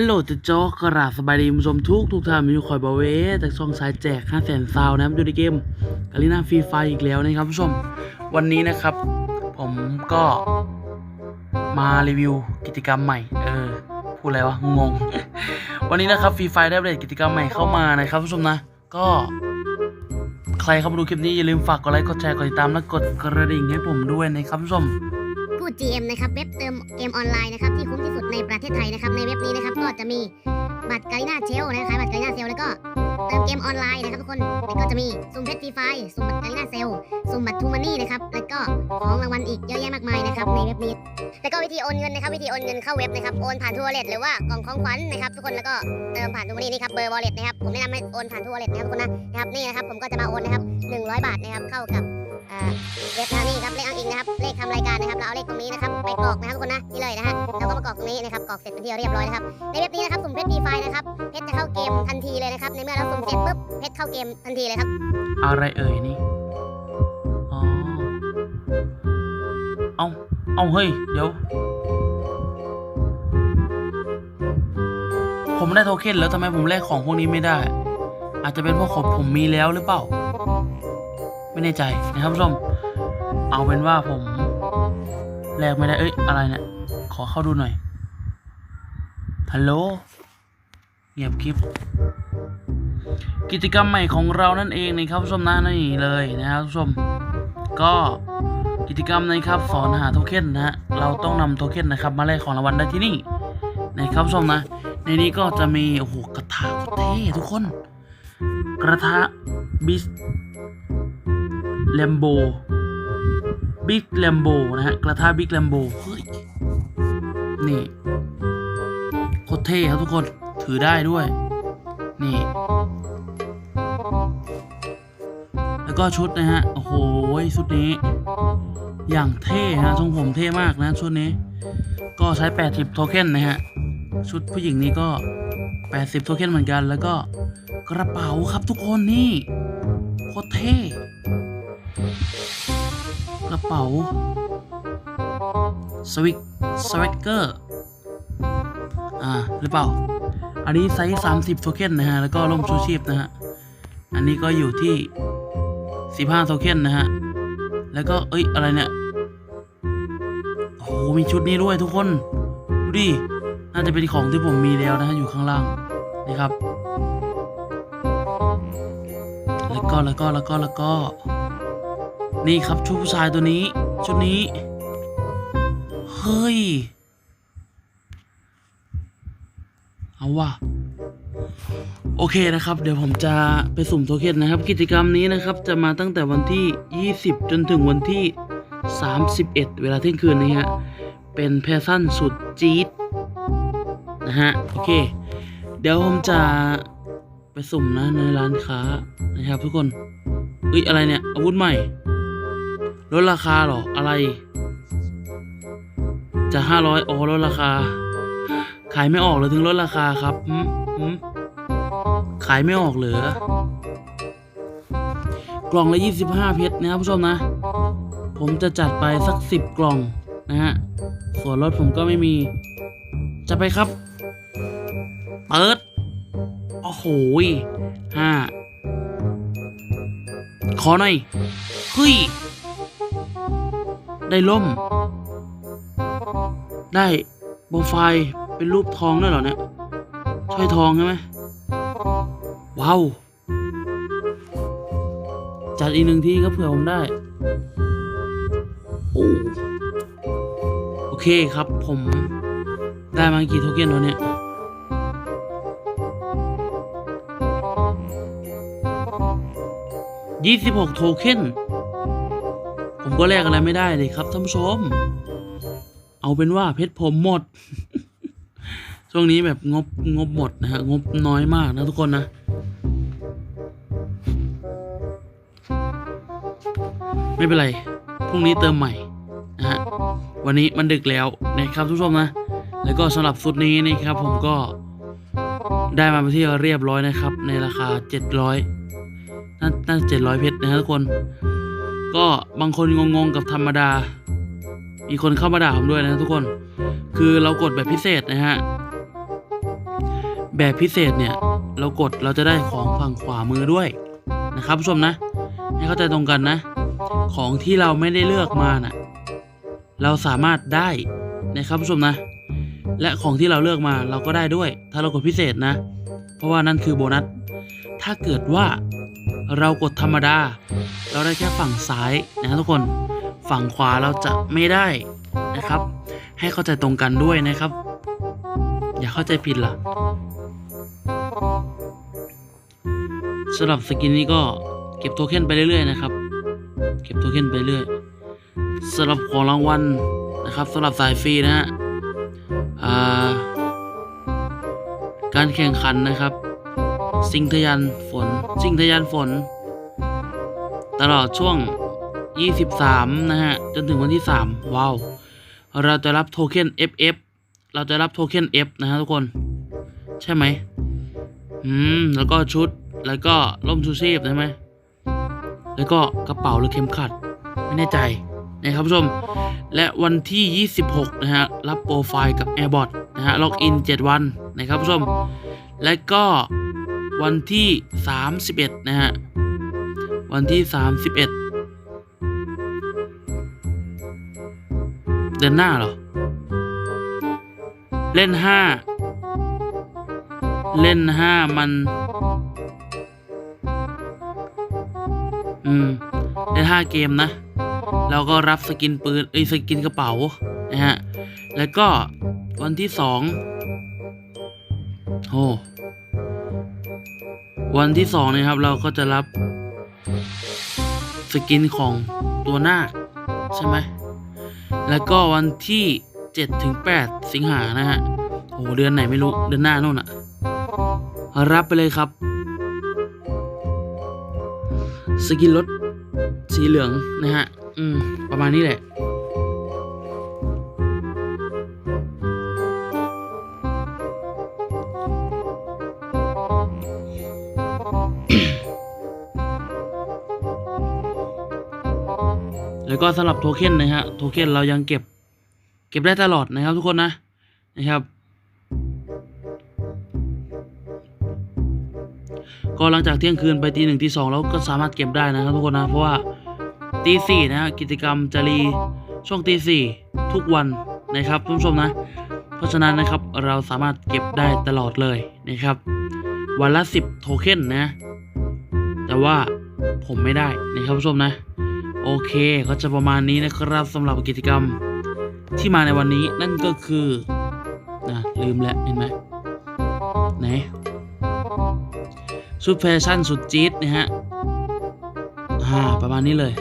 ฮัลโหลจะจอกราบสบายดีคุณผู้ชมทุกทุกท่านมีคอยบาเวจากช่องสายแจก5แสนซาวนะครับอยู่ในเกมกาลินาฟรีไฟอีกแล้วนะครับผู้ชม วันนี้นะครับ ผมก็มารีวิวกิจกรรมใหม่ เออ พูดอะไรวะ งง วันนี้นะครับฟรีไฟได้อัปเดกิจกรรมใหม่เข้ามานะครับผู้ชมนะ ก็ ใครเข้ามาดูคลิปนี้อย่าลืมฝากกดไลค์กดแชร์กดติดตามและกดกระดิ่งให้ผมด้วยนะครับผู้ชมพูด GM นะครับเว็บเติมเกมออนไลน์นะครับที่คุ้มที่สุดในประเทศไทยนะครับในเว็บนี้นะครับ จะมีบัตรการีนาเชลนะครับขายบัตรการีนาเซลแล้วก็เติมเกมออนไลน์นะครับทุกคนแล้วก็จะมีสุ่มเพชรฟรีไฟสุ่มบัตรการีนาเซลสุ่มบัตรทูมันนี่นะครับแล้วก็ของรางวัลอีกเยอะแยะมากมายนะครับในเว็บนี้แล้วก็วิธีโอนเงินนะครับวิธีโอนเงินเข้าเว็บนะครับโอนผ่านทูวอลเล็ตหรือว่ากล่องของขวัญนะครับทุกคนแล้วก็เติมผ่านทูมันนี่นี่ครับเบอร์วอลเล็ตนะครับผมแนะนำให้โอนผ่านทูวอลเล็ตนะครับทุกคนนะนะครับนี่นะครับผมก็จะมาโอนนะครับ100 บาทนะครับเข้ากับ เว็บนะนี่ครับเลขอ้างอิงนะครับเลขทำรายการนะครับเราเอาเลขตรงนี้นะครับไปกรอกนะครับทุกคนนะนี่เลยนะฮะเราก็มากรอกตรงนี้นะครับกรอกเสร็จเป็นที่เรียบร้อยนะครับในเว็บนี้นะครับสุ่มเพชรดีไฟนะครับเพชรจะเข้าเกมทันทีเลยนะครับในเมื่อเราสุ่มเสร็จปุ๊บเพชรเข้าเกมทันทีเลยครับอะไรเอ่ยนี่อ๋อเอาเอาเฮ้ยเดี๋ยวผมได้โทเค็นแล้วทำไมผมแลกของพวกนี้ไม่ได้ อาจจะเป็นเพราะผมผมมีแล้วหรือเปล่า ไม่แน่ใจนะครับผู้ชม เอาเป็นว่าผมแลกไม่ได้ เอ้ย อะไรเนี่ย ขอเข้าดูหน่อย ฮัลโหล เงียบคลิป กิจกรรมใหม่ของเรานั่นเองนะครับผู้ชมนะนี่เลยนะครับผู้ชม ก็กิจกรรมนะครับสอนหาโทเค็นนะฮะ เราต้องนำโทเค็นนะครับ มาแลกของรางวัลได้ที่นี่นะครับผู้ชมนะ ในนี้ก็จะมีโอ้โหกระทะโคตรเท่ทุกคน กระทะบิส แลมโบบิ๊กแลมโบนะฮะ กระทะบิ๊กแลมโบเฮ้ย นี่โคตรเท่ครับทุกคนถือได้ด้วย นี่ แล้วก็ชุดนะฮะ โอ้โหชุดนี้ อย่างเท่ฮะทรงผมเท่มากนะชุดนี้ ก็ใช้ 80 โทเค็นนะฮะ ชุดผู้หญิงนี้ก็ 80 โทเค็นเหมือนกัน แล้วก็กระเป๋าครับทุกคนนี่โคตรเท่ กระเป๋า สวิกสวิกเกอร์ อ่า หรือเปล่า อันนี้ไซส์30โทเค็นนะฮะ แล้วก็ร่มชูชีพนะฮะ อันนี้ก็อยู่ที่15โทเค็นนะฮะ แล้วก็ เอ้ย อะไรเนี่ยโอ้โหมีชุดนี้ด้วยทุกคน ดูดิ น่าจะเป็นของที่ผมมีแล้วนะฮะ อยู่ข้างล่างนี่ครับ แล้วก็ แล้วก็ แล้วก็ แล้วก็ นี่ครับชุดผู้ชายตัวนี้ ชุดนี้ เฮ้ย เอาว่ะโอเคนะครับ เดี๋ยวผมจะไปสุ่มโทเค็นนะครับ กิจกรรมนี้นะครับ จะมาตั้งแต่วันที่ 20 จนถึงวันที่ 31 เวลาเที่ยงคืนนี้ฮะ เป็นแพชชั่นสุดจี๊ดนะฮะ โอเค เดี๋ยวผมจะไปสุ่มนะในร้านค้านะครับทุกคนเอ้ยอะไรเนี่ย อาวุธใหม่ ลดราคาเหรอ อะไร จะ500อ๋อลดราคา ขายไม่ออกเลยถึงลดราคาครับหืมขายไม่ออกเหรอกล่องละ25 เพชรนะครับผู้ชมนะ ผมจะจัดไปสัก 10 กล่องนะฮะ ส่วนลดผมก็ไม่มี จะไปครับ เปิด โอ้โหห้าขอหน่อยเฮ้ย ได้ล่ม ได้โปรไฟล์เป็นรูปทองด้วยเหรอเนี่ยใช่ทองใช่ไหมว้าวจัดอีกหนึ่งที่ก็เผื่อผมได้โอ้โอเคครับผมได้มากี่โทเค็นวะเนี่ยยี่สิบหกโทเค็น ผมก็แลกอะไรไม่ได้เลยครับท่านผู้ชม เอาเป็นว่าเพชรผมหมด ช่วงนี้แบบงบงบหมดนะฮะงบน้อยมากนะทุกคนนะ ไม่เป็นไรพรุ่งนี้เติมใหม่นะฮะวันนี้มันดึกแล้วนะครับทุกผู้ชมนะ แล้วก็สำหรับชุดนี้นะครับ ผมก็ได้มาเป็นที่เรียบร้อยนะครับ ในราคา 700น่าน่าเจ็ดร้อยเพชรนะฮะทุกคน ก็บางคนงงๆกับธรรมดา มีคนเข้ามาด่าผมด้วยนะทุกคน คือเรากดแบบพิเศษนะฮะ แบบพิเศษเนี่ย เรากดเราจะได้ของฝั่งขวามือด้วยนะครับผู้ชมนะ ให้เข้าใจตรงกันนะ ของที่เราไม่ได้เลือกมาน่ะ เราสามารถได้นะครับผู้ชมนะ และของที่เราเลือกมาเราก็ได้ด้วย ถ้าเรากดพิเศษนะ เพราะว่านั่นคือโบนัส ถ้าเกิดว่า เรากดธรรมดา เราได้แค่ฝั่งซ้ายนะครับทุกคนฝั่งขวาเราจะไม่ได้นะครับ ให้เข้าใจตรงกันด้วยนะครับ อย่าเข้าใจผิดล่ะสำหรับสกินนี้ก็เก็บโทเค็นไปเรื่อยๆนะครับ เก็บโทเค็นไปเรื่อยสำหรับของรางวัลนะครับสำหรับสายฟรีนะฮะการแข่งขันนะครับ สิงทะยานฝนสิงทะยานฝน ตลอดช่วง 23 นะฮะ จนถึงวันที่ 3 ว้าว เราจะรับโทเค็น FF เราจะรับโทเค็น F นะฮะทุกคน ใช่ไหมอืม แล้วก็ชุดแล้วก็ร่มชูชีพใช่ไหมแล้วก็กระเป๋าหรือเข็มขัด ไม่แน่ใจนะครับผู้ชม และวันที่ 26 นะฮะ รับโปรไฟล์กับ Airbot นะฮะ ล็อกอิน 7 วันนะครับผู้ชม และก็ วันที่ 31 นะฮะ วันที่ 31 เดือนหน้าเหรอ เล่น 5 เล่น 5 มัน อืม เล่น 5 เกมนะ แล้วก็รับสกินปืนเอ้ยสกินกระเป๋า นะฮะ แล้วก็วันที่ 2โอ้ วันที่สองนะครับ เราก็จะรับสกินของตัวหน้าใช่ไหม แล้วก็วันที่7ถึง8สิงหานะฮะโอ้เดือนไหนไม่รู้ เดือนหน้านู่นอะรับไปเลยครับ สกินรถสีเหลืองนะฮะ อืม ประมาณนี้แหละ แล้วก็สำหรับโทเค็นนะฮะโทเค็นเรายังเก็บ เก็บได้ตลอดนะครับทุกคนนะนะครับก็หลังจากเที่ยงคืนไปตีหนึ่งตีสองเราก็สามารถเก็บได้นะครับทุกคนนะเพราะว่าตีสี่นะฮะกิจกรรมจะรีช่วงตีสี่ทุกวันนะครับท่านผู้ชมนะ เพราะฉะนั้นนะครับเราสามารถเก็บได้ตลอดเลยนะครับ วันละสิบโทเค็นนะ แต่ว่าผมไม่ได้นะครับผู้ชมนะ โอเคก็จะประมาณนี้นะครับสำหรับกิจกรรมที่มาในวันนี้นั่นก็คือนะลืมแล้วเห็นไหมไหนชุดแฟชั่นสุดจี๊ดนะฮะอ่าประมาณนี้เลย